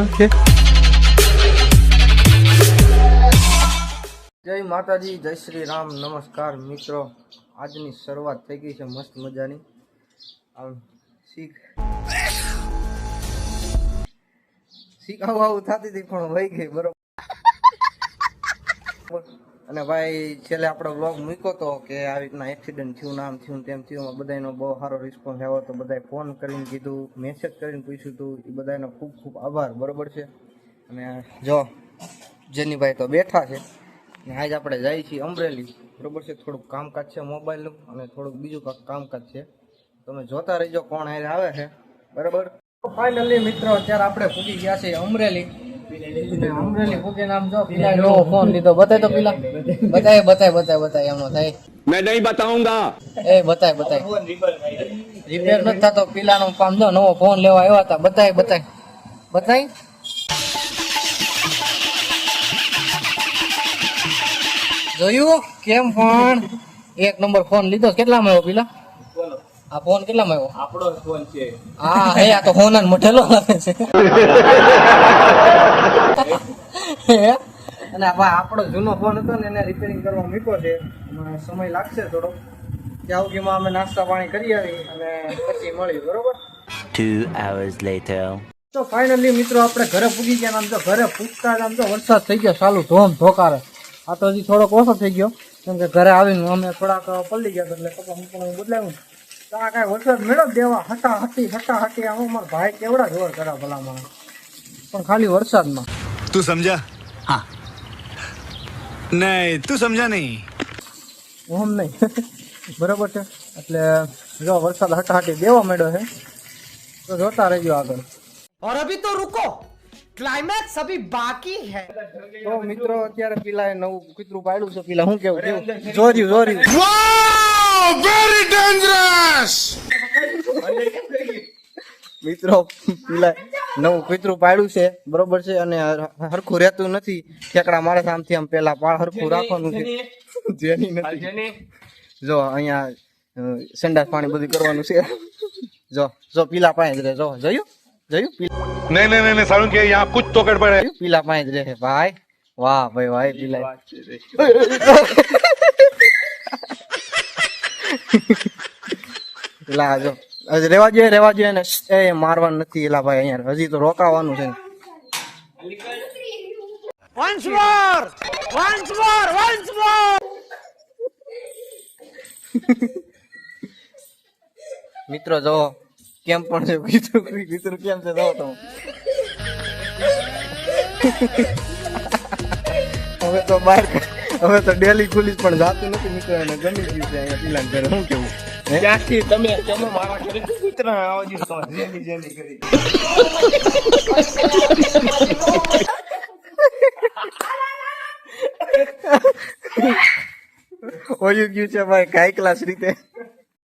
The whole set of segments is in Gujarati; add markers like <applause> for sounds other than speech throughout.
ઓકે. જય માતાજી, જય શ્રી રામ, નમસ્કાર મિત્રો. આજની શરૂઆત થઈ ગઈ છે મસ્ત મજાની. શીખ. શીખ આવું આવું થતી હતી, પણ વહી ગઈ બરોબર. અને ભાઈ, છેલ્લે આપણો વ્લોગ મૂક્યો તો કે આવી રીતના એક્સિડન્ટ થયું નામ થયું તેમ થયું બધાનો બહુ સારો રિસ્પોન્સ આવ્યો તો બધાએ ફોન કરીને કીધું મેસેજ કરીને પૂછ્યું હતું એ બધાનો ખૂબ ખૂબ આભાર, બરોબર છે? અને જો, જેનીભાઈ તો બેઠા છે, ને આજ આપણે જઈએ છીએ અમરેલી, બરોબર છે? થોડુંક કામકાજ છે મોબાઈલનું, અને થોડુંક બીજું કાંઈક કામકાજ છે. તમે જોતા રહેજો કોણ આવે છે, બરાબર? ફાઇનલી મિત્રો, અત્યારે આપણે પૂગી ગયા છે અમરેલી મેં નહીં બતાઉંગા એ બતાય બતાય નથી પીલા નો કામ જો નવો ફોન લેવા આવ્યા હતા બતાય બતાય બતાય જોયું? કેમ ફોન? એક નંબર ફોન લીધો. કેટલામાં આવ્યો પેલા? આ ફોન કેટલામાં આવ્યો? આપણો ફોન છે. હા હે આ તો ફોન જ મોટેલો લાગે છે. અને ભાઈ આપણો જૂનો ફોન હતો ને એને રિપેરિંગ કરવા મૂક્યો છે. એમાં સમય લાગશે થોડો. ત્યાં સુધીમાં અમે નાસ્તા પાણી કરી આવી અને પછી મળી બરોબર? Two hours later. તો ફાઇનલી મિત્રો આપણે ઘરે પૂગી ગયા ને આમ તો ઘરે પૂગતા આમ તો વરસાદ થઈ ગયો ચાલુ ધોમ ધોકારે. આ તો હજી થોડોક ઓછો થઈ ગયો. કેમ કે ઘરે આવીને અમે થોડાક પલળી ગયા એટલે કપા મૂકવાનું બદલાવ્યું. આ કાંઈ વરસાદ મેળવ દેવા હટા હટી હટા હટી આમાં મારા ભાઈ કેવડા જોર કરા ભલામાં પણ ખાલી વરસાદમાં तू समझा हाँ नहीं तू समझा नहीं ઓમ નહીં <laughs> બરોબર છે એટલે જો વરસાદ હટાહટી દેવા માંડ્યો છે તો જોતા રહેજો આગળ और अभी तो रुको क्लाइमैक्स अभी बाकी है તો મિત્રો અત્યારે પેલા એ નવું કૂતરું પાડ્યું છે પેલા શું કેવું કેવું જોર્યું જોર્યું વેરી ડેન્જરસ મિત્રો પેલા નવું કૂતરું પાડ્યું છે બરોબર છે અને હરખું રહેતું નથી. ઠેકડા મારે સામથી આમ પેલા પાળ હરખું રાખવાનું છે. જેની નથી. જો અહીંયા સંડાસ પાણી બધું કરવાનું છે. જો જો પીલા પાંચ રે રહે. જો જોયું? જોયું? નહીં નહીં નહીં સારું કે અહીંયા કુછ તો ગડબડ પીલા પાંચ રે ભાઈ વાહ ભાઈ ભાઈ પીલા એલા જો. આજે રેવા જોઈએ રેવા જોઈએ ને એ મારવાનું નથી એલા ભાઈ અહીંયા હજી તો રોકાવાનું છે. Once more once more once more મિત્રો જો કેમ પણ છે કીધું કીધું કેમ છે? જો તમે. <laughs> હવે તો બહાર હવે તો ડેલી ખુલીસ પણ જાતું નથી મિત્રો અને ગમી ગયું છે અહીંયા પીલા ઘરે. શું કેવું? ત્યાંથી તમે તમે મારા ઘરે કૂતરા આવજી તો જેલી જેલી કરી. ઓયું ગયું છે ભાઈ કાઈ ક્લાસ રીતે.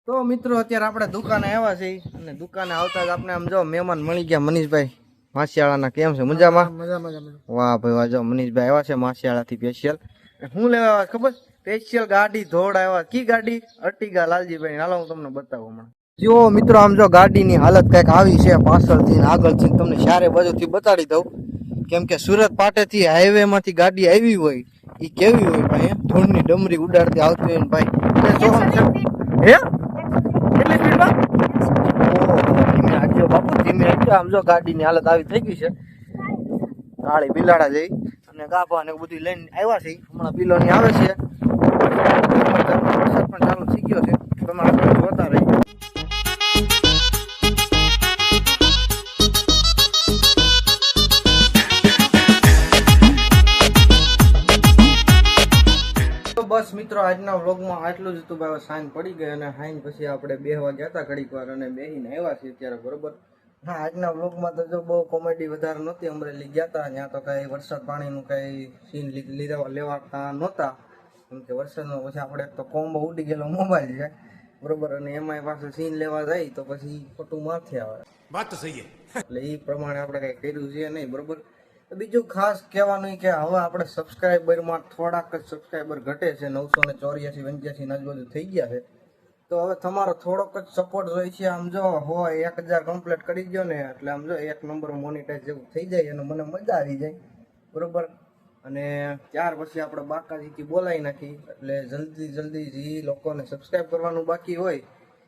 તો મિત્રો અત્યારે આપણે દુકાને આવ્યા છે અને દુકાને આવતા જ આપણે આમ જો મહેમાન મળી ગયા મનીષભાઈ. માસિયાળાના કેમ છે? મજામાં? મજા મજા વાહ ભાઈ વાહ જો મનીષભાઈ આવ્યા છે માસિયાળાથી સ્પેશિયલ હું લેવા આવ્યા ખબર? સ્પેશિયલ ગાડી ધોળ આવ્યા. કી ગાડી? અર્ટિગા લાલજીભાઈ હાલો હું તમને બતાવું હમણાં. જો મિત્રો આમ જો ગાડીની હાલત કંઈક આવી છે પાછળથી આગળથી તમને ચારે બાજુથી બતાડી દઉં. કેમ કે સુરત પાટેથી હાઈવેમાંથી ગાડી આવી હોય એ કેવી હોય ભાઈ ધૂળની ડમરી ઉડાડતી આવતી હોય ને ભાઈ. હે? કેટલી સ્પીડમાં? ધીમે બાપુ ધીમે. આમ જો ગાડીની હાલત આવી થઈ ગઈ છે. કાળી બિલાડા જઈ અને ગાભા ને બધું લઈને આવ્યા છે. હમણાં બિલોની આવે છે. વરસાદ ચાલુ થઈ ગયો છે. તમે જોતા રહી બસ મિત્રો, આજના વ્લોગમાં આટલું જ. હતું ભાઈ સાંજ પડી ગઈ અને સાંજ પછી આપણે બે વાગ્યા હતા ઘડીક વાર અને બેહીને આવ્યા છીએ અત્યારે બરોબર. હા આજના વ્લોગમાં તો જો બહુ કોમેડી વધારે નહોતી અમરેલી ગયા હતા ત્યાં તો કાંઈ વરસાદ પાણીનું કાંઈ સીન લીધા લેવાતા નહોતા. કેમ કે વરસાદનો પછી આપણે તો કોમ્બો ઉડી ગયેલો મોબાઈલ છે બરોબર? અને એમાં પાસે સીન લેવા જાય તો પછી ખોટું માથે આવે. વાત તો સહી એટલે એ પ્રમાણે આપણે કાંઈ કર્યું છે નહીં બરોબર? બીજું ખાસ કહેવાનું કે હવે આપણે સબસ્ક્રાઈબરમાં થોડાક જ સબસ્ક્રાઈબર ઘટે છે નવસો ને ચોર્યાસી પંચ્યાસી આજુબાજુ થઈ ગયા છે. તો હવે તમારો થોડોક જ સપોર્ટ જોઈએ છે. આમ જો, હોય, એક હજાર કમ્પ્લીટ કરી ગયો ને, એટલે આમ જો, એક નંબર મોનિટાઈઝ જેવું થઈ જાય અને મને મજા આવી જાય. બરોબર? અને ત્યાર પછી આપણે બાકાજીથી બોલાવી નાખી. એટલે જલ્દી જલ્દી જે લોકોને સબસ્ક્રાઇબ કરવાનું બાકી હોય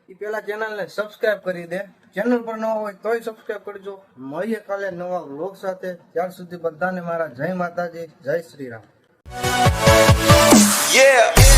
એ પહેલાં ચેનલને સબસ્ક્રાઇબ કરી દે. ચેનલ પર નવા હોય તોય સબસ્ક્રાઇબ કરજો. મળીએ કાલે નવા વ્લોગ સાથે. ત્યાર સુધી બધાને મારા જય માતાજી, જય શ્રી રામ. Yeah.